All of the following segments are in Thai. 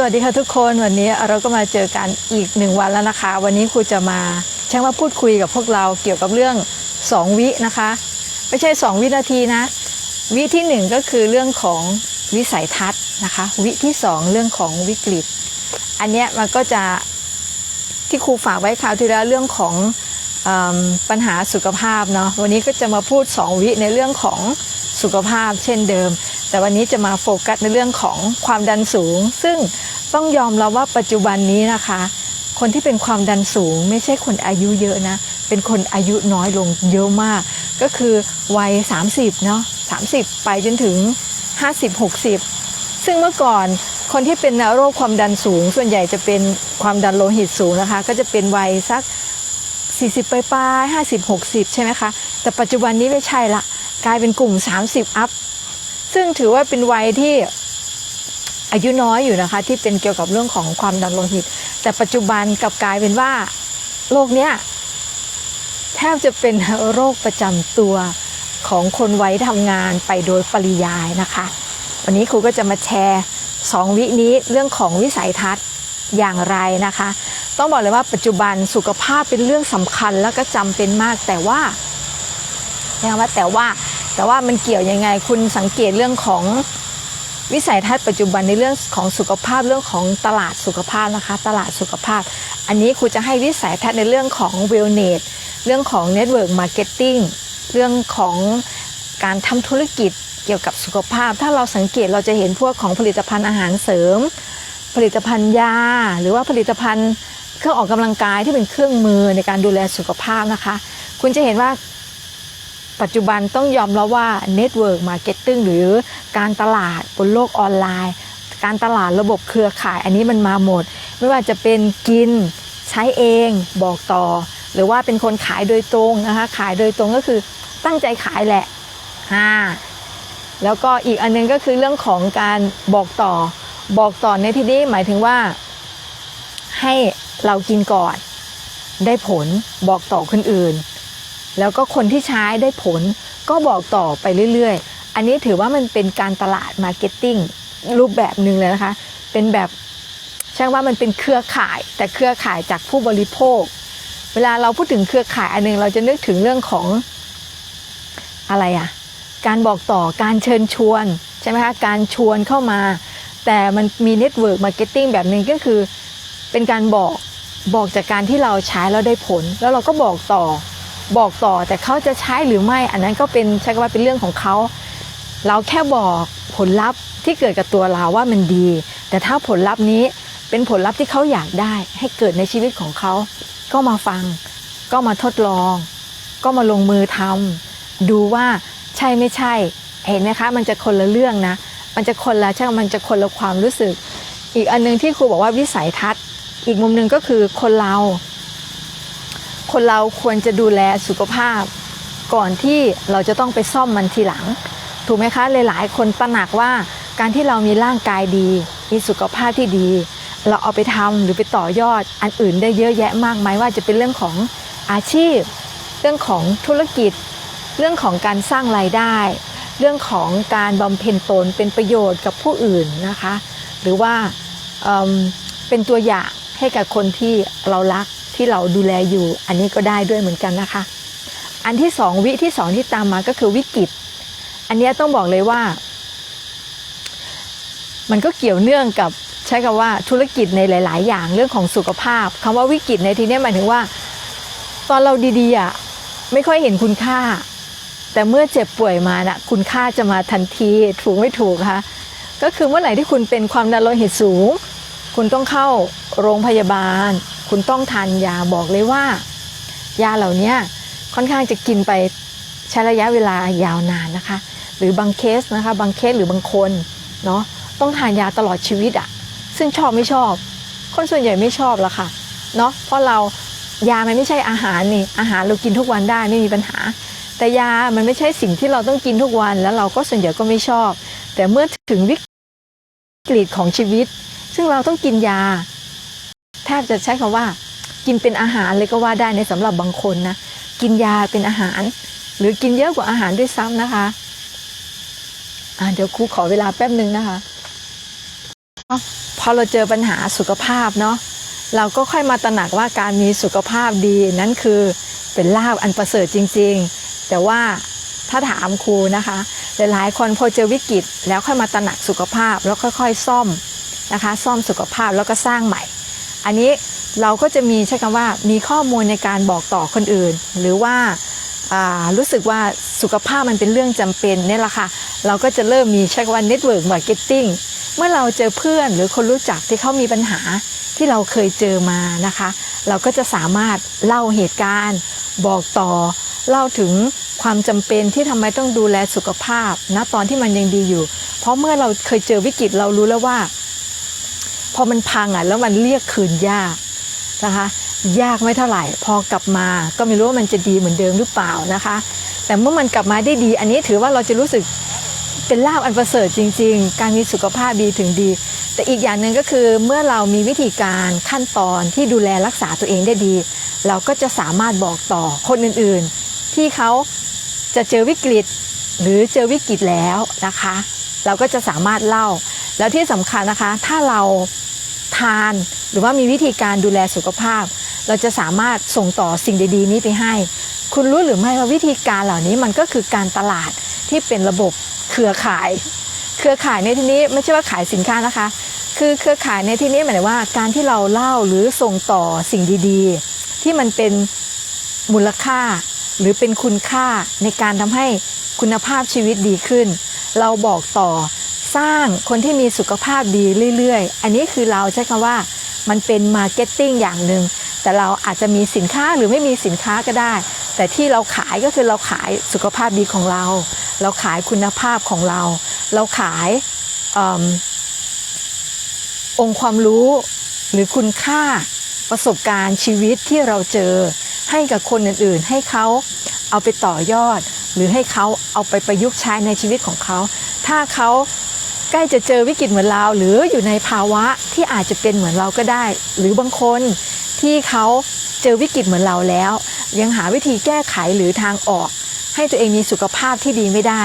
สวัสดีค่ะทุกคนวันนี้เราก็มาเจอกันอีกหนึ่งวันแล้วนะคะ วันนี้ครูจะมาช่างว่าพูดคุยกับพวกเราเกี่ยวกับเรื่อง 2 วินะคะ ไม่ใช่ 2 วินาทีนะ วิที่ 1 ก็คือเรื่องของวิสัยทัศน์นะคะ วิที่ 2 เรื่องของวิกฤต อันเนี้ยมันก็จะที่ครูฝากไว้คราวที่แล้วเรื่องของอปัญหาสุขภาพเนาะวันนี้ก็จะมาพูด 2 วิในเรื่องของสุขภาพเช่นเดิม แต่วันนี้จะมาโฟกัสในเรื่องของความดันสูง ซึ่งต้องยอมรับว่าปัจจุบันนี้นะคะ คนที่เป็นความดันสูง ไม่ใช่คนอายุเยอะนะ เป็นคนอายุน้อยลงเยอะมาก ก็คือวัย 30เนาะ30 ไปจนถึง 50 60 ซึ่งเมื่อก่อนคนที่เป็นโรคความดันสูง ส่วนใหญ่จะเป็นความดันโลหิตสูงนะคะ ก็จะเป็นวัยสัก 40 ปลายปลาย50 60 ใช่ไหมคะ แต่ปัจจุบันนี้ไม่ใช่ละกลายเป็นกลุ่ม 30 อัพ ซึ่งถือว่าเป็นวัยที่อายุน้อยอยู่นะคะ ที่เป็นเกี่ยวกับเรื่องของความดันโลหิต แต่ปัจจุบันกลับกลายเป็นว่าโรคเนี้ยแทบจะเป็นโรคประจำตัวของคนไว้ทำงานไปโดยปริยายนะคะ วันนี้ครูก็จะมาแชร์สองวินี้เรื่องของวิสัยทัศน์อย่างไรนะคะ ต้องบอกเลยว่าปัจจุบันสุขภาพเป็นเรื่องสำคัญแล้วก็จำเป็นมากแต่ว่านะว่าแต่ว่า แต่ว่ามันเกี่ยวยังไงคุณสังเกตเรื่องของวิสัยทัศน์ปัจจุบันในเรื่องของสุขภาพเรื่องของตลาดสุขภาพนะคะ ตลาดสุขภาพ อันนี้ครูจะให้วิสัยทัศน์ในเรื่องของเวลเนสเรื่องของเน็ตเวิร์กมาร์เก็ตติ้งเรื่องของการทำธุรกิจเกี่ยวกับสุขภาพ ถ้าเราสังเกตเราจะเห็นพวกของผลิตภัณฑ์อาหารเสริม ผลิตภัณฑ์ยา หรือว่าผลิตภัณฑ์เครื่องออกกำลังกายที่เป็นเครื่องมือในการดูแลสุขภาพนะคะ คุณจะเห็นว่า ปัจจุบันต้องยอมรับว่า Network Marketing หรือการตลาดบนโลกออนไลน์ การตลาดระบบเครือข่ายอันนี้มันมาหมด ไม่ว่าจะเป็นกินใช้เองบอกต่อ หรือว่าเป็นคนขายโดยตรงนะคะขายโดยตรงก็คือตั้งใจขายแหละอ่าแล้วก็อีกอันนึงก็คือเรื่องของการบอกต่อ บอกต่อในที่นี้หมายถึงว่า ให้เรากินก่อน ได้ผลบอกต่อคนอื่น แล้วก็คนที่ใช้ได้ผลก็บอกต่อไปเรื่อยๆ อันนี้ถือว่ามันเป็นการตลาดมาร์เก็ตติ้งรูปแบบหนึ่งเลยนะคะ เป็นแบบใช่ว่ามันเป็นเครือข่าย แต่เครือข่ายจากผู้บริโภค เวลาเราพูดถึงเครือข่ายอันหนึงเราจะนึกถึงเรื่องของอะไรอะการบอกต่อการเชิญชวนใช่ไหมคะการชวนเข้ามา แต่มันมีเน็ตเวิร์กมาร์เก็ตติ้งแบบหนึ่งก็คือ เป็นการบอกบอกจากการที่เราใช้แล้วได้ผล แล้วเราก็บอกต่อ บอกต่อแต่เขาจะใช้หรือไม่ อันนั้นก็เป็นใช้คำว่าเป็นเรื่องของเขา เราแค่บอกผลลัพธ์ที่เกิดกับตัวเราว่ามันดี แต่ถ้าผลลัพธ์นี้เป็นผลลัพธ์ที่เขาอยากได้ ให้เกิดในชีวิตของเขา ก็มาฟัง ก็มาทดลอง ก็มาลงมือทำดูว่าใช่ไม่ใช่ เห็นไหมคะ มันจะคนละเรื่องนะ มันจะคนละใช่ไหมมันจะคนละความรู้สึก อีกอันหนึงที่ครูบอกว่าวิสัยทัศน์ อีกมุมหนึ่งก็คือคนเรา คนเราควรจะดูแลสุขภาพ ก่อนที่เราจะต้องไปซ่อมมันทีหลัง ถูกไหมคะหลายๆ คนตระหนักว่าการที่เรามีร่างกายดี มีสุขภาพที่ดี เราเอาไปทำหรือไปต่อยอดอันอื่นได้เยอะแยะมากมายว่าจะเป็นเรื่องของอาชีพ เรื่องของธุรกิจ เรื่องของการสร้างรายได้ เรื่องของการบำเพ็ญตนเป็นประโยชน์กับผู้อื่นนะคะ หรือว่าเเป็นตัวอย่างให้กับคนที่เรารัก ที่เราดูแลอยู่ อันนี้ก็ได้ด้วยเหมือนกันนะคะ อันที่สองวิที่สองที่ตามมาก็คือวิกฤต อันนี้ต้องบอกเลยว่า มันก็เกี่ยวเนื่องกับใช้คำว่าธุรกิจในหลาย ๆ อย่างเรื่องของสุขภาพคำว่าวิกฤตในที่นี้หมายถึงว่า ตอนเราดีๆอะไม่ค่อยเห็นคุณค่า แต่เมื่อเจ็บป่วยมานะ่ะคุณค่าจะมาทันทีถูกไม่ถูกคะก็คือเมื่อไหร่ที่คุณเป็นความดันโลหิตสูง คุณต้องเข้าโรงพยาบาล คุณต้องทานยาบอกเลยว่า ยาเหล่านี้ค่อนข้างจะกินไปใช้ระยะเวลายาวนานนะคะ หรือบางเคสนะคะบางเคสหรือบางคนเนาะต้องทานยาตลอดชีวิตอะซึ่งชอบไม่ชอบ คนส่วนใหญ่ไม่ชอบละค่ะเนาะเพราะเรายามันไม่ใช่อาหารนี่อาหารเรากินทุกวันได้ไม่มีปัญหา แต่ยามันไม่ใช่สิ่งที่เราต้องกินทุกวัน แล้วเราก็ส่วนใหญ่ก็ไม่ชอบ แต่เมื่อถึงวิกฤตของชีวิต ซึ่งเราต้องกินยา แทบจะใช้คำว่า กินเป็นอาหารเลยก็ว่าได้ในสำหรับบางคนนะกินยาเป็นอาหาร หรือกินเยอะกว่าอาหารด้วยซ้ำนะคะอ่าเดี๋ยวครูขอเวลาแป๊บหนึ่งนะคะพอเราเจอปัญหาสุขภาพเนาะเราก็ค่อยมาตระหนักว่าการมีสุขภาพดีนั้นคือเป็นลาบอันประเสริฐจริง ๆ แต่ว่าถ้าถามครูนะคะ หลายๆคนพอเจอวิกฤตแล้วค่อยมาตระหนักสุขภาพแล้วค่อย ๆ ซ่อมนะคะ ซ่อมสุขภาพแล้วก็สร้างใหม่ อันนี้เราก็จะมีใช้คำว่ามีข้อมูลในการบอกต่อคนอื่น หรือว่ารู้สึกว่าสุขภาพมันเป็นเรื่องจำเป็นเนี่ยแหละค่ะ เราก็จะเริ่มมีใช้คำว่า network marketing เมื่อเราเจอเพื่อนหรือคนรู้จักที่เขามีปัญหาที่เราเคยเจอมานะคะ เราก็จะสามารถเล่าเหตุการณ์ บอกต่อ เล่าถึงความจำเป็นที่ทำไมต้องดูแลสุขภาพณตอนที่มันยังดีอยู่ เพราะเมื่อเราเคยเจอวิกฤตเรารู้แล้วว่า พอมันพังอะแล้วมันเรียกคืนยากนะคะ ยากไม่เท่าไหร่ พอกลับมาก็ไม่รู้ว่ามันจะดีเหมือนเดิมหรือเปล่านะคะ แต่เมื่อมันกลับมาได้ดี อันนี้ถือว่าเราจะรู้สึกเป็นลาบอันประเสริฐจริง ๆ การมีสุขภาพดีถึงดี แต่อีกอย่างหนึ่งก็คือเมื่อเรามีวิธีการขั้นตอนที่ดูแลรักษาตัวเองได้ดี เราก็จะสามารถบอกต่อคนอื่นๆ ที่เขาจะเจอวิกฤตหรือเจอวิกฤตแล้วนะคะ เราก็จะสามารถเล่า แล้วที่สำคัญนะคะ ถ้าเราทานหรือว่ามีวิธีการดูแลสุขภาพ เราจะสามารถส่งต่อสิ่งดีๆ นี้ไปให้ คุณรู้หรือไม่ว่าวิธีการเหล่านี้มันก็คือการตลาดที่เป็นระบบเครือข่าย เครือข่ายในที่นี้ไม่ใช่ว่าขายสินค้านะคะ คือเครือข่ายในที่นี้หมายถึงว่าการที่เราเล่าหรือส่งต่อสิ่งดีๆ ที่มันเป็นมูลค่า หรือเป็นคุณค่าในการทำให้คุณภาพชีวิตดีขึ้น เราบอกต่อ สร้างคนที่มีสุขภาพดีเรื่อยๆ อันนี้คือเราใช้คำว่ามันเป็นมาร์เก็ตติ้งอย่างหนึ่งแต่เราอาจจะมีสินค้าหรือไม่มีสินค้าก็ได้ แต่ที่เราขายก็คือเราขายสุขภาพดีของเรา เราขายคุณภาพของเรา เราขายอองค์ความรู้หรือคุณค่าประสบการณ์ชีวิตที่เราเจอให้กับคนอื่นๆ ให้เขาเอาไปต่อยอด หรือให้เขาเอาไปประยุกต์ใช้ในชีวิตของเขา ถ้าเขา ใกล้จะเจอวิกฤตเหมือนเรา หรืออยู่ในภาวะที่อาจจะเป็นเหมือนเราก็ได้ หรือบางคนที่เขาเจอวิกฤตเหมือนเราแล้ว ยังหาวิธีแก้ไขหรือทางออก ให้ตัวเองมีสุขภาพที่ดีไม่ได้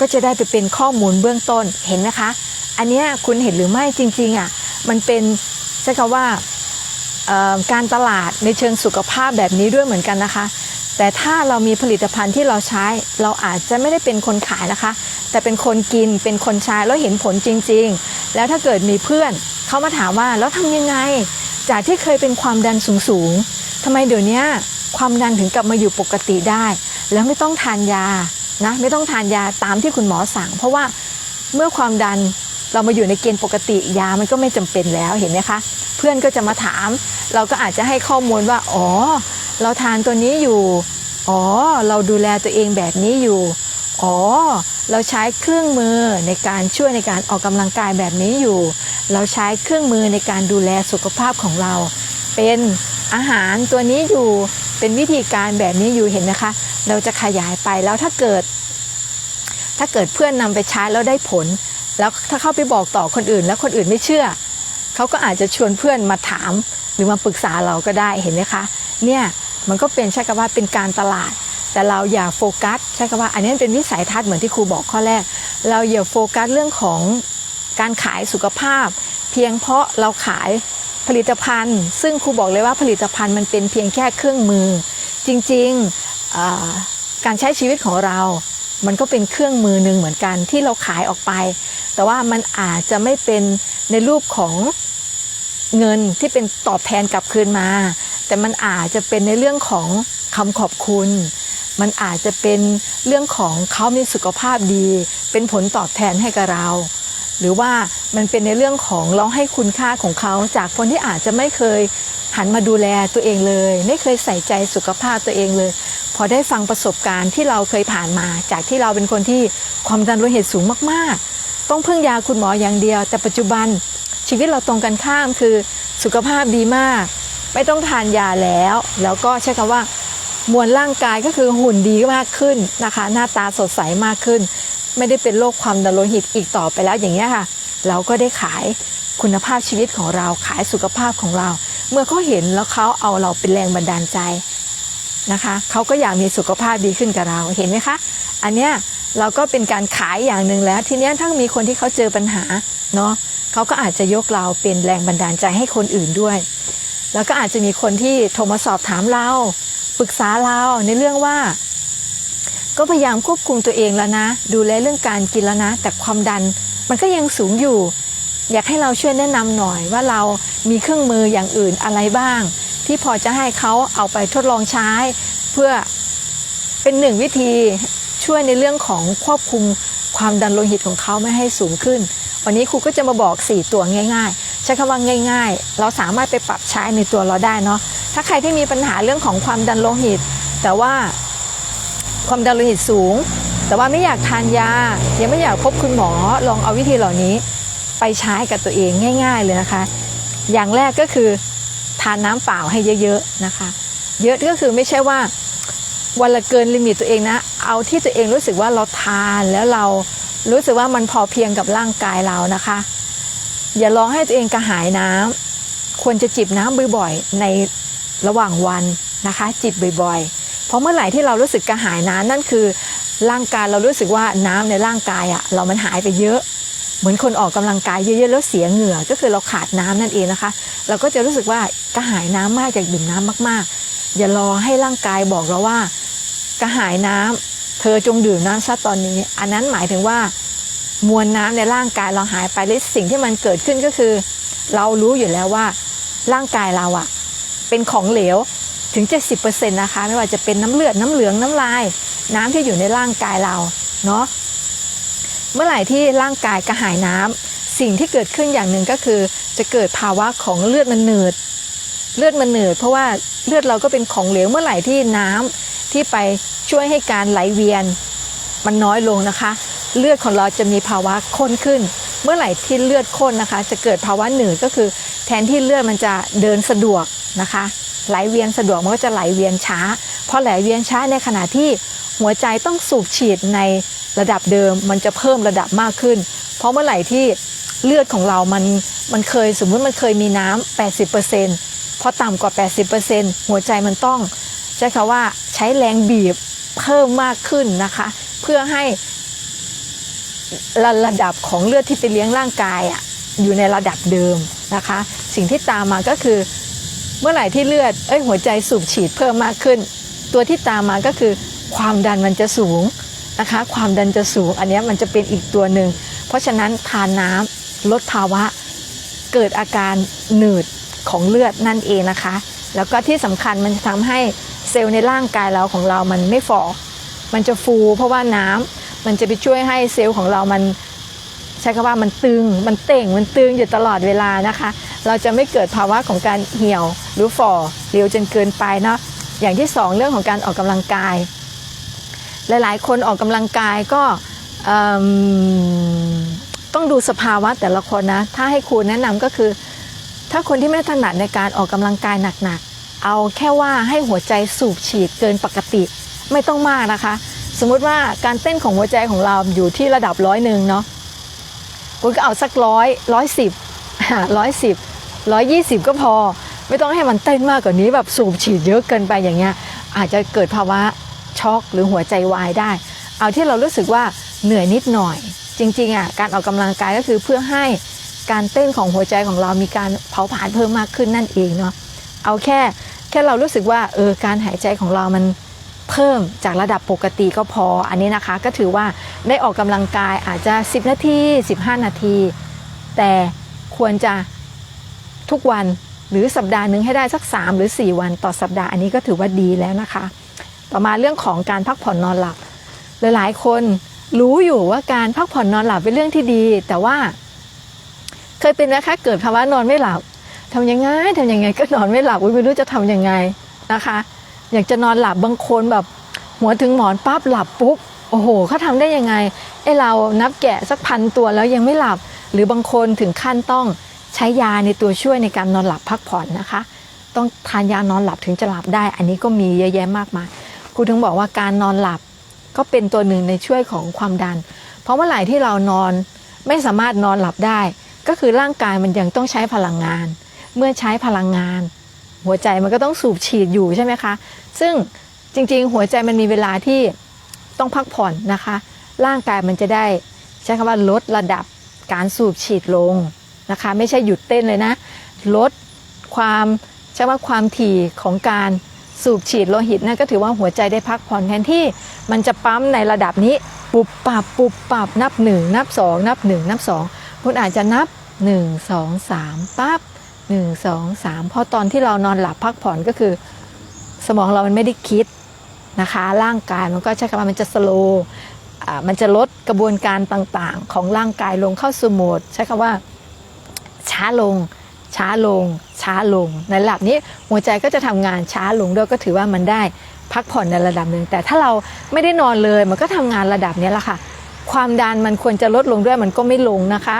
ก็จะได้ไปเป็นข้อมูลเบื้องต้นเห็นนะคะ อันนี้คุณเห็นหรือไม่จริงๆอะมันเป็นใช้คำว่าการตลาดในเชิงสุขภาพแบบนี้ด้วยเหมือนกันนะคะ แต่ถ้าเรามีผลิตภัณฑ์ที่เราใช้ เราอาจจะไม่ได้เป็นคนขายนะคะ แต่เป็นคนกินเป็นคนใช้แล้วเห็นผลจริง ๆ แล้วถ้าเกิดมีเพื่อนเขามาถามว่าแล้วทำยังไง จากที่เคยเป็นความดันสูงๆทำไมเดี๋ยวนี้ความดันถึงกลับมาอยู่ปกติได้ แล้วไม่ต้องทานยานะไม่ต้องทานยาตามที่คุณหมอสั่ง เพราะว่าเมื่อความดันเรามาอยู่ในเกณฑ์ปกติยามันก็ไม่จำเป็นแล้วเห็นไหมคะ เพื่อนก็จะมาถาม เราก็อาจจะให้ข้อมูลว่า อ๋อ เราทานตัวนี้อยู่ อ๋อ เราดูแลตัวเองแบบนี้อยู่ อ๋อ เราใช้เครื่องมือในการช่วยในการออกกำลังกายแบบนี้อยู่ เราใช้เครื่องมือในการดูแลสุขภาพของเรา เป็นอาหารตัวนี้อยู่เป็นวิธีการแบบนี้อยู่เห็นนะคะ เราจะขยายไปแล้วถ้าเกิด ถ้าเกิดเพื่อนนำไปใช้แล้วได้ผล แล้วถ้าเข้าไปบอกต่อคนอื่น แล้วคนอื่นไม่เชื่อเขาก็อาจจะชวนเพื่อนมาถามหรือมาปรึกษาเราก็ได้เห็นไหมคะ เนี่ยมันก็เป็นใช้คำว่าเป็นการตลาด แต่เราอย่าโฟกัสใช้คำว่าอันนี้เป็นวิสัยทัศน์เหมือนที่ครูบอกข้อแรก เราอย่าโฟกัสเรื่องของการขายสุขภาพ เพียงเพราะเราขายผลิตภัณฑ์ ซึ่งครูบอกเลยว่าผลิตภัณฑ์มันเป็นเพียงแค่เครื่องมือ จริงๆการใช้ชีวิตของเรา มันก็เป็นเครื่องมือหนึ่งเหมือนกันที่เราขายออกไป แต่ว่ามันอาจจะไม่เป็นในรูปของเงินที่เป็นตอบแทนกลับคืนมา แต่มันอาจจะเป็นในเรื่องของคำขอบคุณ มันอาจจะเป็นเรื่องของเขามีสุขภาพดี เป็นผลตอบแทนให้กับเรา หรือว่ามันเป็นในเรื่องของเราให้คุณค่าของเขา จากคนที่อาจจะไม่เคยหันมาดูแลตัวเองเลย ไม่เคยใส่ใจสุขภาพตัวเองเลย พอได้ฟังประสบการณ์ที่เราเคยผ่านมา จากที่เราเป็นคนที่ความดันโลหิตสูงมากๆ ต้องพึ่งยาคุณหมออย่างเดียว แต่ปัจจุบันชีวิตเราตรงกันข้ามคือสุขภาพดีมาก ไม่ต้องทานยาแล้ว แล้วก็ใช้คำว่า มวลร่างกายก็คือหุ่นดีมากขึ้นนะคะ หน้าตาสดใสมากขึ้น ไม่ได้เป็นโรคความดันโลหิตอีกต่อไปแล้วอย่างนี้ยค่ะ เราก็ได้ขายคุณภาพชีวิตของเราขายสุขภาพของเรา เมื่อเขาเห็นแล้วเขาเอาเราเป็นแรงบันดาลใจนะคะเขาก็อยากมีสุขภาพดีขึ้นกับเราเห็นไหมคะ อันเนี้ยเราก็เป็นการขายอย่างหนึ่งแล้ว ทีเนี้ยถ้ามีคนที่เขาเจอปัญหาเนาะเขาก็อาจจะยกเราเป็นแรงบันดาลใจให้คนอื่นด้วย แล้วก็อาจจะมีคนที่โทรมาสอบถามเรา ปรึกษาเราในเรื่องว่า ก็พยายามควบคุมตัวเองแล้วนะ ดูแลเรื่องการกินแล้วนะ แต่ความดันมันก็ยังสูงอยู่ อยากให้เราช่วยแนะนำหน่อยว่าเรามีเครื่องมืออย่างอื่นอะไรบ้าง ที่พอจะให้เขาเอาไปทดลองใช้ เพื่อเป็นหนึ่งวิธีช่วยในเรื่องของควบคุมความดันโลหิตของเขาไม่ให้สูงขึ้น วันนี้ครูก็จะมาบอก 4 ตัวง่าย ๆ ใช้คำว่าง่าย ๆ เราสามารถไปปรับใช้ในตัวเราได้เนาะ ถ้าใครที่มีปัญหาเรื่องของความดันโลหิต แต่ว่าความดันโลหิตสูง แต่ว่าไม่อยากทานยา ยังไม่อยากพบคุณหมอลองเอาวิธีเหล่านี้ ไปใช้กับตัวเองง่าย ๆ เลยนะคะ อย่างแรกก็คือทานน้ำเปล่าให้เยอะๆนะคะ เยอะก็คือไม่ใช่ว่าวันละเกินลิมิตตัวเองนะ เอาที่ตัวเองรู้สึกว่าเราทานแล้วเรารู้สึกว่ามันพอเพียงกับร่างกายเรานะคะ อย่าลองให้ตัวเองกระหายน้ำควรจะจิบน้ำบ่อยๆใน ระหว่างวันนะคะ จิบบ่อยๆ เพราะเมื่อไหร่ที่เรารู้สึกกระหายน้ำนั่นคือ ร่างกายเรารู้สึกว่าน้ำในร่างกายอะเรามันหายไปเยอะ เหมือนคนออกกำลังกายเยอะๆแล้วเสียเหงื่อก็คือเราขาดน้ำนั่นเองนะคะ เราก็จะรู้สึกว่ากระหายน้ำมากอยากดื่มน้ำมากๆ อย่ารอให้ร่างกายบอกเราว่ากระหายน้ำเธอจงดื่มน้ำซะตอนนี้ อันนั้นหมายถึงว่ามวลน้ำในร่างกายเราหายไปและสิ่งที่มันเกิดขึ้นก็คือ เรารู้อยู่แล้วว่าร่างกายเราอะ เป็นของเหลวถึง 70%นะคะ ไม่ว่าจะเป็นน้ำเลือดน้ำเหลืองน้ำลาย น้ำที่อยู่ในร่างกายเราเนาะเมื่อไหร่ที่ร่างกายกระหายน้ำสิ่งที่เกิดขึ้นอย่างหนึ่งก็คือ จะเกิดภาวะของเลือดมันหนืด เลือดมันหนืด เพราะว่าเลือดเราก็เป็นของเหลวเมื่อไหร่ที่น้ำที่ไปช่วยให้การไหลเวียน มันน้อยลงนะคะ เลือดของเราจะมีภาวะข้นขึ้น เมื่อไหร่ที่เลือดข้นนะคะ จะเกิดภาวะหนืดก็คือ แทนที่เลือดมันจะเดินสะดวกนะคะ ไหลเวียนสะดวกมันก็จะไหลเวียนช้าพอไหลเวียนช้าในขณะที่หัวใจต้องสูบฉีดในระดับเดิม มันจะเพิ่มระดับมากขึ้น เพราะเมื่อไหร่ที่เลือดของเรามันมันเคยสมมุติมันเคยมีน้ำ80%พอต่ำกว่า 80%หัวใจมันต้องใช้คำว่าใช้แรงบีบเพิ่มมากขึ้นนะคะ เพื่อให้ ระระดับของเลือดที่ไปเลี้ยงร่างกายอะอยู่ในระดับเดิมนะคะ สิ่งที่ตามมาก็คือ เมื่อไหร่ที่เลือดเอ้ยหัวใจสูบฉีดเพิ่มมากขึ้น ตัวที่ตามมาก็คือความดันมันจะสูงนะคะ ความดันจะสูง อันนี้มันจะเป็นอีกตัวหนึ่งเพราะฉะนั้นทานน้ำลดภาวะ เกิดอาการหนืดของเลือดนั่นเองนะคะ แล้วก็ที่สำคัญมันจะทำให้เซลล์ในร่างกายเราของเรามันไม่ฝ่อมันจะฟูเพราะว่าน้ำ มันจะไปช่วยให้เซลล์ของเรามันใช้คำว่ามันตึง มันเต่ง มันตึงอยู่ตลอดเวลานะคะ เราจะไม่เกิดภาวะของการเหี่ยวหรือฝ่อเร็วจนเกินไปเนาะ อย่างที่สองเรื่องของการออกกำลังกาย หลายๆ คนออกกำลังกายก็ต้องดูสภาวะแต่ละคนนะ ถ้าให้ครูแนะนำก็คือ ถ้าคนที่ไม่ถนัดในการออกกำลังกายหนักๆ เอาแค่ว่าให้หัวใจสูบฉีดเกินปกติ ไม่ต้องมากนะคะ สมมุติว่าการเต้นของหัวใจของเราอยู่ที่ระดับร้อยหนึ่งเนาะคุณก็เอาสักร้อยร้อยสิบร้อยสิบร้อยยี่สิบก็พอ ไม่ต้องให้มันเต้นมากกว่านี้แบบสูบฉีดเยอะเกินไปอย่างเงี้ย อาจจะเกิดภาวะช็อกหรือหัวใจวายได้ เอาที่เรารู้สึกว่าเหนื่อยนิดหน่อย จริงๆอะการออกกำลังกายก็คือเพื่อให้การเต้นของหัวใจของเรามีการเผาผลาญเพิ่มมากขึ้นนั่นเองเนาะเอาแค่แค่เรารู้สึกว่าเออการหายใจของเรามัน เพิ่มจากระดับปกติก็พออันนี้นะคะ ก็ถือว่าได้ออกกำลังกายอาจจะ 10 นาที 15 นาที แต่ควรจะทุกวันหรือสัปดาห์หนึ่งให้ได้สัก 3 หรือ 4 วันต่อสัปดาห์อันนี้ก็ถือว่าดีแล้วนะคะ ต่อมาเรื่องของการพักผ่อนนอนหลับ หลายๆ คนรู้อยู่ว่าการพักผ่อนนอนหลับเป็นเรื่องที่ดี แต่ว่า เคยเป็นไหมคะเกิดภาวะนอนไม่หลับทำยังไงทำยังไงก็นอนไม่หลับไม่รู้จะทำยังไงนะคะ อยากจะนอนหลับบางคนแบบ หัวถึงหมอนปั๊บหลับปุ๊บโอ้โหเขาทำได้ยังไงไอเรานับแกะสักพันตัวแล้วยังไม่หลับ หรือบางคนถึงขั้นต้องใช้ยาในตัวช่วยในการนอนหลับพักผ่อนนะคะ ต้องทานยานอนหลับถึงจะหลับได้ อันนี้ก็มีเยอะแยะมากมายครูถึงบอกว่าการนอนหลับก็เป็นตัวหนึ่งในช่วยของความดัน เพราะเมื่อไหร่ที่เรานอนไม่สามารถนอนหลับได้ ก็คือร่างกายมันยังต้องใช้พลังงาน เมื่อใช้พลังงาน หัวใจมันก็ต้องสูบฉีดอยู่ใช่ไหมคะ ซึ่งจริงๆ หัวใจมันมีเวลาที่ต้องพักผ่อนนะคะ ร่างกายมันจะได้ใช้คำว่าลดระดับการสูบฉีดลงนะคะ ไม่ใช่หยุดเต้นเลยนะ ลดความใช้ว่าความถี่ของการสูบฉีดโลหิตนั่นก็ถือว่าหัวใจได้พักผ่อนแทนที่มันจะปั๊มในระดับนี้ ปุบปับปุบปับนับหนึ่งนับสองนับหนึ่งนับสองคุณอาจจะนับหนึ่งสองสามปั๊บ หนึ่งสองสามพอตอนที่เรานอนหลับพักผ่อนก็คือ สมองเรามันไม่ได้คิดนะคะ ร่างกายมันก็ใช้คำว่ามันจะสโล่มันจะลดกระบวนการต่างๆ ของร่างกายลงเข้าสู่โหมด ใช้คำว่าช้าลง ช้าลง ช้าลง ในระดับนี้หัวใจก็จะทำงานช้าลงด้วยก็ถือว่ามันได้พักผ่อนในระดับหนึ่งแต่ถ้าเราไม่ได้นอนเลยมันก็ทำงานระดับนี้แหละค่ะ ความดันมันควรจะลดลงด้วยมันก็ไม่ลงนะคะ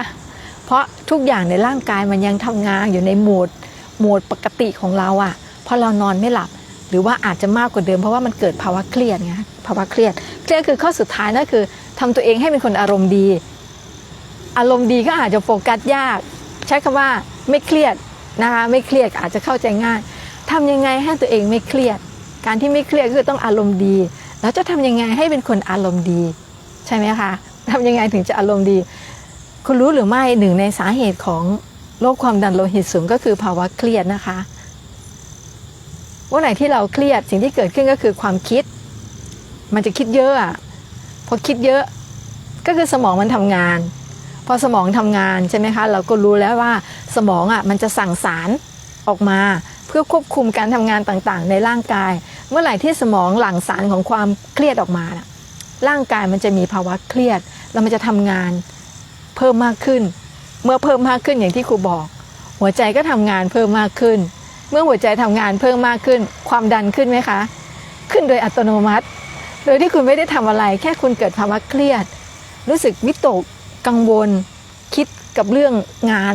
เพราะทุกอย่างในร่างกายมันยังทำงานอยู่ในโหมดโหมดปกติของเราอะ่ะเพราะเรานอนไม่หลับ หรือว่าอาจจะมากกว่าเดิมเพราะว่ามันเกิดภาวะเครียดไงภาวะเครียดเครียดคือข้อสุดท้ายนั่นคือทำตัวเองให้เป็นคนอารมณ์ดี อารมณ์ดีก็อาจจะโฟกัสยาก ใช้คำว่าไม่เครียดนะคะไม่เครียดอาจจะเข้าใจง่ายทำยังไงให้ตัวเองไม่เครียด การที่ไม่เครียดก็คือต้องอารมณ์ดี แล้วจะทำยังไงให้เป็นคนอารมณ์ดี ใช่ไหมคะทำยังไงถึงจะอารมณ์ดี คุณรู้หรือไม่หนึ่งในสาเหตุของโรคความดันโลหิตสูงก็คือภาวะเครียดนะคะวันไหนที่เราเครียดสิ่งที่เกิดขึ้นก็คือความคิด มันจะคิดเยอะพอคิดเยอะ ก็คือสมองมันทำงาน พอสมองทำงานใช่ไหมคะ เราก็รู้แล้วว่าสมองอะมันจะสั่งสารออกมาเพื่อควบคุมการทำงานต่างๆ ในร่างกาย เมื่อไหร่ที่สมองหลั่งสารของความเครียดออกมานะร่างกายมันจะมีภาวะเครียดแล้วมันจะทำงาน เพิ่มมากขึ้น เมื่อเพิ่มมากขึ้นอย่างที่ครูบอก หัวใจก็ทำงานเพิ่มมากขึ้น เมื่อหัวใจทำงานเพิ่มมากขึ้น ความดันขึ้นไหมคะ ขึ้นโดยอัตโนมัติ โดยที่คุณไม่ได้ทำอะไร แค่คุณเกิดภาวะเครียด รู้สึกวิตกกังวล คิดกับเรื่องงาน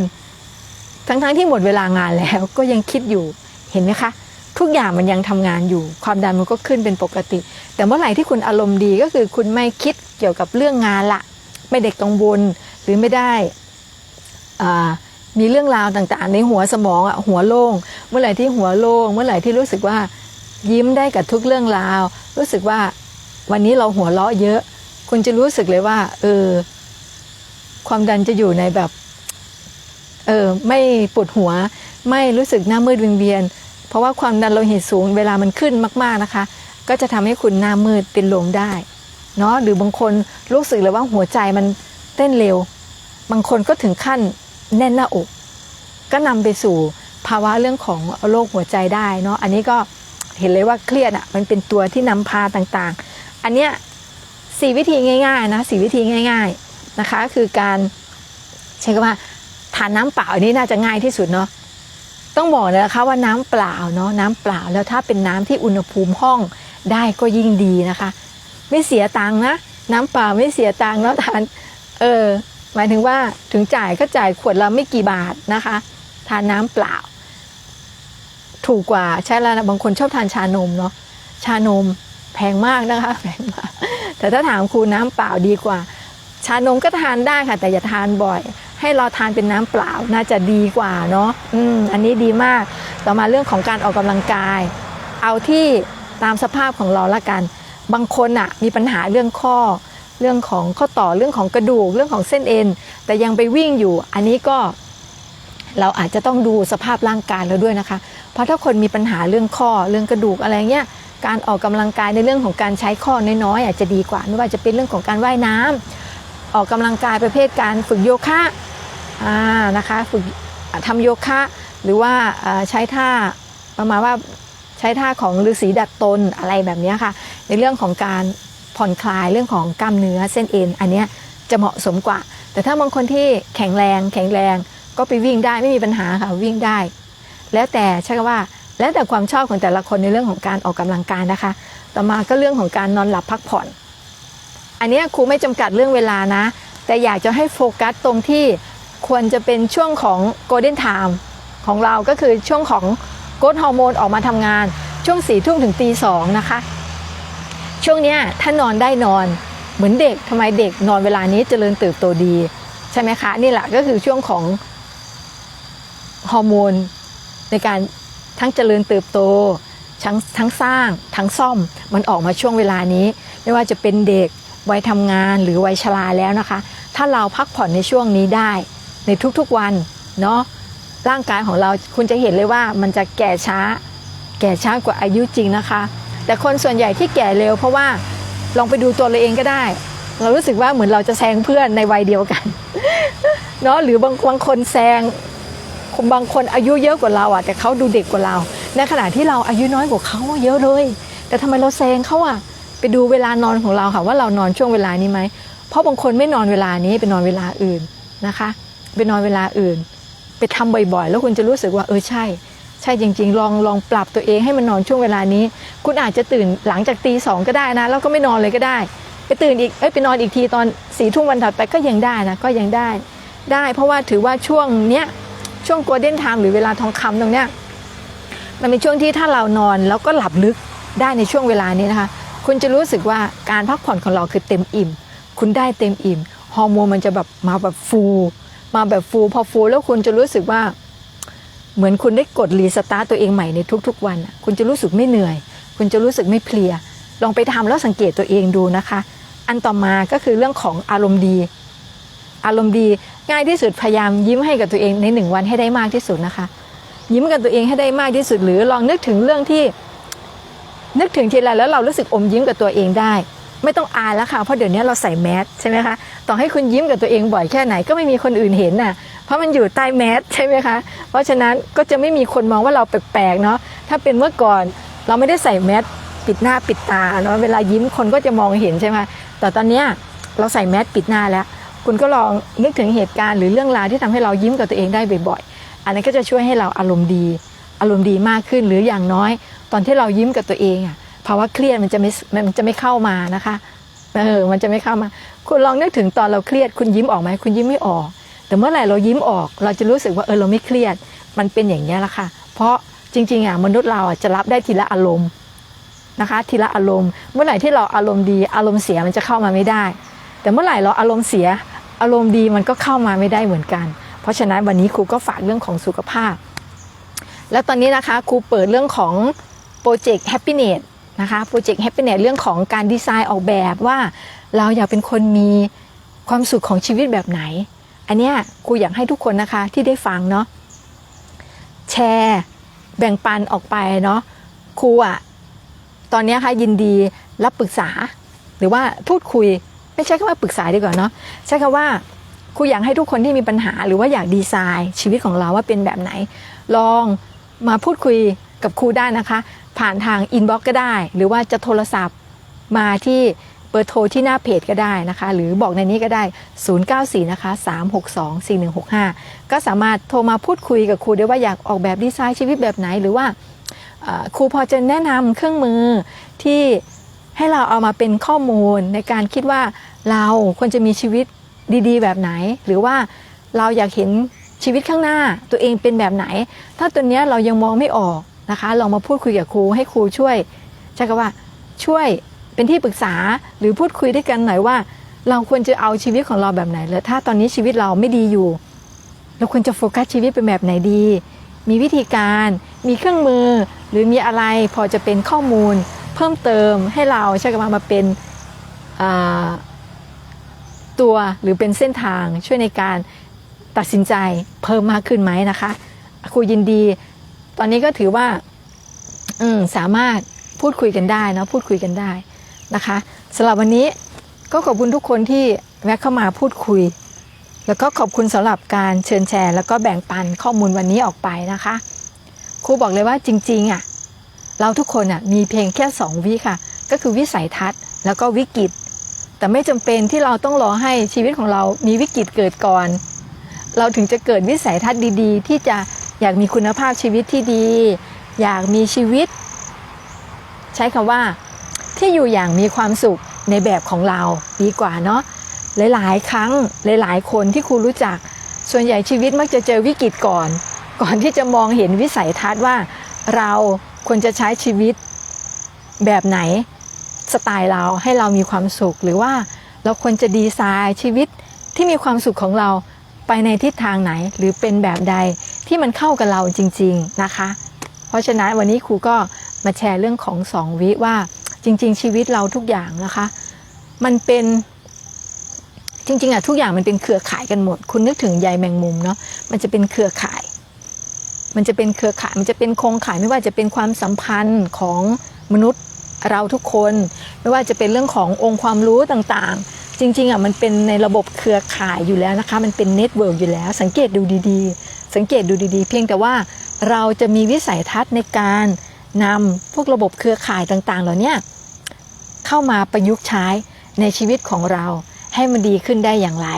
ทั้งๆที่หมดเวลางานแล้วก็ยังคิดอยู่เห็นไหมคะทุกอย่างมันยังทำงานอยู่ ความดันมันก็ขึ้นเป็นปกติ แต่เมื่อไหร่ที่คุณอารมณ์ดีก็คือคุณไม่คิดเกี่ยวกับเรื่องงานละ ไม่ได้กังวล รือไม่ได้มีเรื่องราวต่างๆ ในหัวสมองอะหัวโล่งเมื่อไหร่ที่หัวโล่งเมื่อไหร่ที่รู้สึกว่ายิ้มได้กับทุกเรื่องราว รู้สึกว่าวันนี้เราหัวเราะเยอะ คุณจะรู้สึกเลยว่า เออ ความดันจะอยู่ในแบบ เออไม่ปวดหัว ไม่รู้สึกหน้ามืดวิงเวียน เพราะว่าความดันโลหิตสูง เวลามันขึ้นมาก ๆนะคะ ก็จะทำให้คุณหน้ามืดเป็นลมได้เนาะหรือบางคนรู้สึกเลยว่าหัวใจมันเต้นเร็ว บางคนก็ถึงขั้นแน่นหน้าอก ก็นำไปสู่ภาวะเรื่องของโรคหัวใจได้เนาะอันนี้ก็เห็นเลยว่าเครียดอะมันเป็นตัวที่นำพาต่างๆ อันเนี้ยสี่วิธีง่ายๆนะสี่วิธีง่าย ๆนะคะ คือการใช้คำว่าทานน้ำเปล่าอันนี้น่าจะง่ายที่สุดเนาะต้องบอกเลยนะคะว่าน้ำเปล่าเนาะน้ำเปล่าแล้วถ้าเป็นน้ำที่อุณหภูมิห้องได้ก็ยิ่งดีนะคะ ไม่เสียตังค์นะน้ำเปล่าไม่เสียตังค์แล้วทานเออ หมายถึงว่าถึงจ่ายก็จ่ายขวดละไม่กี่บาทนะคะทานน้ำเปล่า ถูกกว่าใช่แล้วนะบางคนชอบทานชานมเนาะชานมแพงมากนะคะแพงมากแต่ถ้าถามครูน้ำเปล่าดีกว่า ชานมก็ทานได้ค่ะ แต่อย่าทานบ่อย ให้เราทานเป็นน้ำเปล่าน่าจะดีกว่าเนาะอืมอันนี้ดีมากต่อมาเรื่องของการออกกำลังกาย เอาที่ตามสภาพของเราละกัน บางคนอะมีปัญหาเรื่องข้อ เรื่องของข้อต่อเรื่องของกระดูกเรื่องของเส้นเอ็น แต่ยังไปวิ่งอยู่ อันนี้ก็เราอาจจะต้องดูสภาพร่างกายเราด้วยนะคะ เพราะถ้าคนมีปัญหาเรื่องข้อเรื่องกระดูกอะไรเงี้ยการออกกำลังกายในเรื่องของการใช้ข้อน้อยๆอาจจะดีกว่า ไม่ว่าจะเป็นเรื่องของการว่ายน้ำออกกำลังกายประเภทการฝึกโยคะอ่านะคะฝึกทำโยคะ หรือว่าใช้ท่าประมาณว่าใช้ท่าของฤาษีดัดตนอะไรแบบนี้ค่ะ ในเรื่องของการ ผ่อนคลายเรื่องของกล้ามเนื้อเส้นเอ็นอันเนี้ยจะเหมาะสมกว่า แต่ถ้าบางคนที่แข็งแรงแข็งแรงก็ไปวิ่งได้ไม่มีปัญหาค่ะวิ่งได้ แล้วแต่ใช่ว่า แล้วแต่ความชอบของแต่ละคนในเรื่องของการออกกำลังกายนะคะ ต่อมาก็เรื่องของการนอนหลับพักผ่อน อันนี้ครูไม่จำกัดเรื่องเวลานะ แต่อยากจะให้โฟกัสตรงที่ควรจะเป็นช่วงของโกลเด้นไทม์ของเราก็คือช่วงของโกรทฮอร์โมนออกมาทำงานช่วงสี่ทุ่มถึงตีสองนะคะ ช่วงเนี้ยถ้านอนได้นอนเหมือนเด็กทำไมเด็กนอนเวลานี้เจริญเติบโตดีใช่ไหมคะ นี่แหละก็คือช่วงของฮอร์โมนในการทั้งเจริญเติบโตทั้งทั้งสร้างทั้งซ่อมมันออกมาช่วงเวลานี้ ไม่ว่าจะเป็นเด็กวัยทำงานหรือวัยชราแล้วนะคะ ถ้าเราพักผ่อนในช่วงนี้ได้ในทุกๆวันเนาะร่างกายของเราคุณจะเห็นเลยว่ามันจะแก่ช้า แก่ช้ากว่าอายุจริงนะคะ แต่คนส่วนใหญ่ที่แก่เร็ว เพราะว่าลองไปดูตัวเราเองก็ได้ เรารู้สึกว่าเหมือนเราจะแซงเพื่อนในวัยเดียวกันเนาะหรือบางบางคนแซงบางคนอายุเยอะกว่าเราอะแต่เขาดูเด็กกว่าเรา ในขณะที่เราอายุน้อยกว่าเขาเยอะเลย แต่ทำไมเราแซงเขาอะไปดูเวลานอนของเราค่ะว่าเรานอนช่วงเวลานี้ไหมเพราะบางคนไม่นอนเวลานี้ไปนอนเวลาอื่นนะคะ ไปนอนเวลาอื่น ไปทำบ่อยๆ แล้วคุณจะรู้สึกว่าเออใช่ ใช่จริง ๆ ลองลองปรับตัวเองให้มันนอนช่วงเวลานี้ คุณอาจจะตื่นหลังจากตีสองก็ได้นะ แล้วก็ไม่นอนเลยก็ได้ ไปตื่นอีกเอ้ยไปนอนอีกทีตอนสี่ทุ่มวันถัดไปก็ยังได้นะก็ยังได้ ได้เพราะว่าถือว่าช่วงเนี้ยช่วงโกลเด้นไทม์หรือเวลาทองคำตรงเนี้ยมันเป็นช่วงที่ถ้าเรานอนแล้วก็หลับลึกได้ในช่วงเวลานี้นะคะ คุณจะรู้สึกว่าการพักผ่อนของเราคือเต็มอิ่ม คุณได้เต็มอิ่มฮอร์โมนมันจะแบบมาแบบฟู มาแบบฟู พอฟูแล้วคุณจะรู้สึกว่า เหมือนคุณได้กดรีสตาร์ตตัวเองใหม่ในทุกๆวัน คุณจะรู้สึกไม่เหนื่อย คุณจะรู้สึกไม่เพลีย ลองไปทำแล้วสังเกตตัวเองดูนะคะ อันต่อมาก็คือเรื่องของอารมณ์ดี อารมณ์ดีง่ายที่สุดพยายามยิ้มให้กับตัวเองในหนึ่งวันให้ได้มากที่สุดนะคะ ยิ้มกับตัวเองให้ได้มากที่สุด หรือลองนึกถึงเรื่องที่ นึกถึงทีไรแล้วเรารู้สึกอมยิ้มกับตัวเองได้ไม่ต้องอายแล้วค่ะเพราะเดี๋ยวนี้เราใส่แมสใช่ไหมคะต่อให้คุณยิ้มกับตัวเองบ่อยแค่ไหนก็ไม่มีคนอื่นเห็นน่ะ เพราะมันอยู่ใต้แมสใช่ไหมคะ เพราะฉะนั้นก็จะไม่มีคนมองว่าเราแปลกๆเนาะถ้าเป็นเมื่อก่อนเราไม่ได้ใส่แมสปิดหน้าปิดตาเนาะเวลายิ้มคนก็จะมองเห็นใช่ไหมแต่ตอนเนี้ยเราใส่แมสปิดหน้าแล้ว คุณก็ลองนึกถึงเหตุการณ์หรือเรื่องราวที่ทำให้เรายิ้มกับตัวเองได้บ่อยๆ อันนั้นก็จะช่วยให้เราอารมณ์ดี อารมณ์ดีมากขึ้นหรืออย่างน้อย ตอนที่เรายิ้มกับตัวเองอะภาวะเครียดมันจะไม่มันจะไม่เข้ามานะคะเออมันจะไม่เข้ามา คุณลองนึกถึงตอนเราเครียด คุณยิ้มออกไหมคุณยิ้มไม่ออก แต่เมื่อไหร่เรายิ้มออก เราจะรู้สึกว่าเออเราไม่เครียด มันเป็นอย่างนี้แหละค่ะ เพราะจริงๆอะมนุษย์เราอะจะรับได้ทีละอารมณ์นะคะ ทีละอารมณ์ เมื่อไหร่ที่เราอารมณ์ดีอารมณ์เสียมันจะเข้ามาไม่ได้ แต่เมื่อไหร่เราอารมณ์เสียอารมณ์ดีมันก็เข้ามาไม่ได้เหมือนกัน เพราะฉะนั้นวันนี้ครูก็ฝากเรื่องของสุขภาพ แล้วตอนนี้นะคะครูเปิดเรื่องของโปรเจกต์ Happiness นะคะโปรเจกต์ Happiness เรื่องของการดีไซน์ออกแบบว่า เราอยากเป็นคนมีความสุขของชีวิตแบบไหน อันเนี้ยครูอยากให้ทุกคนนะคะที่ได้ฟังเนาะแชร์แบ่งปันออกไปเนาะครูอะตอนนี้ค่ะยินดีรับปรึกษา หรือว่าพูดคุยไม่ใช่คำว่าปรึกษาดีกว่าเนาะใช้คำว่าครูอยากให้ทุกคนที่มีปัญหา หรือว่าอยากดีไซน์ชีวิตของเราว่าเป็นแบบไหน ลองมาพูดคุยกับครูได้นะคะ ผ่านทางอินบ็อกก็ได้ หรือว่าจะโทรศัพท์มาที่ เบอร์โทรที่หน้าเพจก็ได้นะคะ หรือบอกในนี้ก็ได้ 094 นะคะ 362 4165 ก็สามารถโทรมาพูดคุยกับครูได้ว่าอยากออกแบบดีไซน์ชีวิตแบบไหน หรือว่าครูพอจะแนะนำเครื่องมือที่ให้เราเอามาเป็นข้อมูลในการคิดว่าเราควรจะมีชีวิตดีๆ แบบไหน หรือว่าเราอยากเห็นชีวิตข้างหน้าตัวเองเป็นแบบไหน ถ้าตัวเนี้ยเรายังมองไม่ออกนะคะลองมาพูดคุยกับครูให้ครูช่วยใช่คำว่าช่วย เป็นที่ปรึกษาหรือพูดคุยด้วยกันหน่อยว่า เราควรจะเอาชีวิตของเราแบบไหนแล้วถ้าตอนนี้ชีวิตเราไม่ดีอยู่ เราควรจะโฟกัสชีวิตเป็นแบบไหนดี มีวิธีการ มีเครื่องมือ หรือมีอะไรพอจะเป็นข้อมูล เพิ่มเติมให้เราใช่คำว่ามาเป็นตัวหรือเป็นเส้นทางช่วยในการตัดสินใจเพิ่มมากขึ้นไหมนะคะครูยินดี ตอนนี้ก็ถือว่าสามารถพูดคุยกันได้นะพูดคุยกันได้ นะคะสำหรับวันนี้ก็ขอบคุณทุกคนที่แวะเข้ามาพูดคุย แล้วก็ขอบคุณสำหรับการเชิญแชร์ แล้วก็แบ่งปันข้อมูลวันนี้ออกไปนะคะ ครูบอกเลยว่าจริงๆอะเราทุกคนอะมีเพียงแค่สองวิค่ะ ก็คือวิสัยทัศน์ แล้วก็วิกฤต แต่ไม่จำเป็นที่เราต้องรอให้ชีวิตของเรามีวิกฤตเกิดก่อน เราถึงจะเกิดวิสัยทัศน์ดีๆ ที่จะอยากมีคุณภาพชีวิตที่ดี อยากมีชีวิต ใช้คำว่า ที่อยู่อย่างมีความสุขในแบบของเราดีกว่าเนาะหลายๆ ครั้งหลายๆ คนที่ครูรู้จัก ส่วนใหญ่ชีวิตมักจะเจอวิกฤตก่อน ก่อนที่จะมองเห็นวิสัยทัศน์ว่า เราควรจะใช้ชีวิตแบบไหนสไตล์เราให้เรามีความสุข หรือว่าเราควรจะดีไซน์ชีวิตที่มีความสุขของเราไปในทิศทางไหน หรือเป็นแบบใดที่มันเข้ากับเราจริง ๆนะคะ เพราะฉะนั้นวันนี้ครูก็มาแชร์เรื่องของสองวิว่า จริง ๆ ชีวิตเราทุกอย่างนะคะ มันเป็นจริงๆอะทุกอย่างมันเป็นเครือข่ายกันหมด คุณนึกถึงใยแมงมุมเนาะมันจะเป็นเครือข่าย มันจะเป็นเครือข่ายมันจะเป็นโครงข่ายไม่ว่าจะเป็นความสัมพันธ์ของมนุษย์เราทุกคน ไม่ว่าจะเป็นเรื่องขององค์ความรู้ต่างๆ จริงๆอะมันเป็นในระบบเครือข่ายอยู่แล้วนะคะ มันเป็นเน็ตเวิร์กอยู่แล้ว สังเกตดูดีๆ สังเกตดูดีๆ เพียงแต่ว่าเราจะมีวิสัยทัศน์ในการ นำพวกระบบเครือข่ายต่างๆ เหล่านี้เข้ามาประยุกต์ใช้ในชีวิตของเราให้มันดีขึ้นได้อย่างไร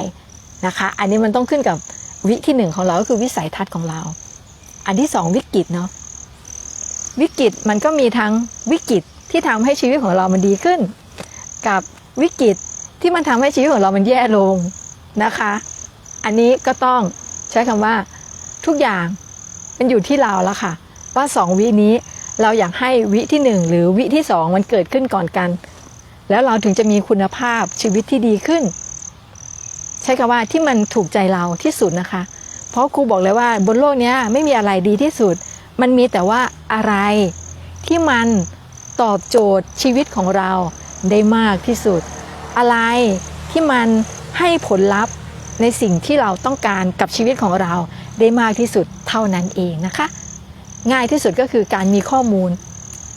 นะคะ อันนี้มันต้องขึ้นกับวิที่หนึ่งของเราก็คือวิสัยทัศน์ของเรา อันที่สองวิกฤตเนาะวิกฤตมันก็มีทั้งวิกฤตที่ทำให้ชีวิตของเรามันดีขึ้น กับวิกฤตที่มันทำให้ชีวิตของเรามันแย่ลงนะคะ อันนี้ก็ต้องใช้คำว่าทุกอย่างมันอยู่ที่เราแล้วค่ะ ว่าสองวินี้ เราอยากให้วิที่หนึ่งหรือวิที่สองมันเกิดขึ้นก่อนกัน แล้วเราถึงจะมีคุณภาพชีวิตที่ดีขึ้น ใช้คำว่าที่มันถูกใจเราที่สุดนะคะ เพราะครูบอกเลยว่าบนโลกนี้ไม่มีอะไรดีที่สุด มันมีแต่ว่าอะไรที่มันตอบโจทย์ชีวิตของเราได้มากที่สุด อะไรที่มันให้ผลลัพธ์ในสิ่งที่เราต้องการกับชีวิตของเราได้มากที่สุดเท่านั้นเองนะคะ ง่ายที่สุดก็คือการมีข้อมูล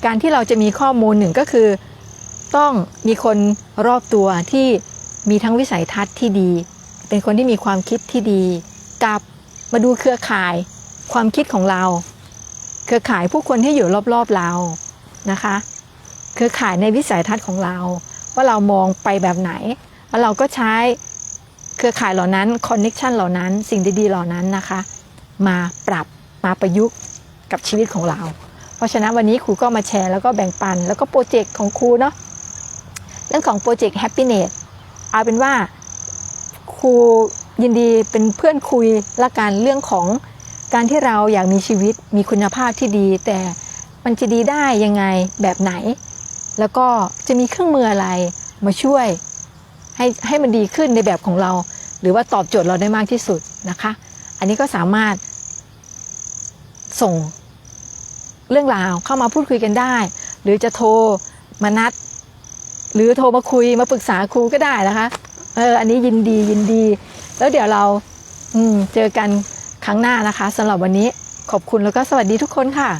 การที่เราจะมีข้อมูลหนึ่งก็คือ ต้องมีคนรอบตัวที่มีทั้งวิสัยทัศน์ที่ดี เป็นคนที่มีความคิดที่ดี กับมาดูเครือข่ายความคิดของเรา เครือข่ายผู้คนที่อยู่รอบๆเรานะคะ เครือข่ายในวิสัยทัศน์ของเรา ว่าเรามองไปแบบไหนแล้วเราก็ใช้เครือข่ายเหล่านั้นคอนเน็ชันเหล่านั้น สิ่งดีๆเหล่านั้นนะคะ มาปรับมาประยุกต์ กับชีวิตของเรา เพราะฉะนั้นวันนี้ครูก็มาแชร์แล้วก็แบ่งปัน แล้วก็โปรเจกต์ของครูเนาะเรื่องของโปรเจกต์ Happiness เอาเป็นว่าครูยินดีเป็นเพื่อนคุยละกันเรื่องของการที่เราอยากมีชีวิตมีคุณภาพที่ดี แต่มันจะดีได้ยังไงแบบไหน แล้วก็จะมีเครื่องมืออะไรมาช่วยให้ให้มันดีขึ้นในแบบของเรา หรือว่าตอบโจทย์เราได้มากที่สุดนะคะ อันนี้ก็สามารถ ส่งเรื่องราวเข้ามาพูดคุยกันได้ หรือจะโทรมานัด หรือโทรมาคุยมาปรึกษาครูก็ได้นะคะเอออันนี้ยินดียินดี แล้วเดี๋ยวเราอืมเจอกันครั้งหน้านะคะสำหรับวันนี้ขอบคุณแล้วก็สวัสดีทุกคนค่ะ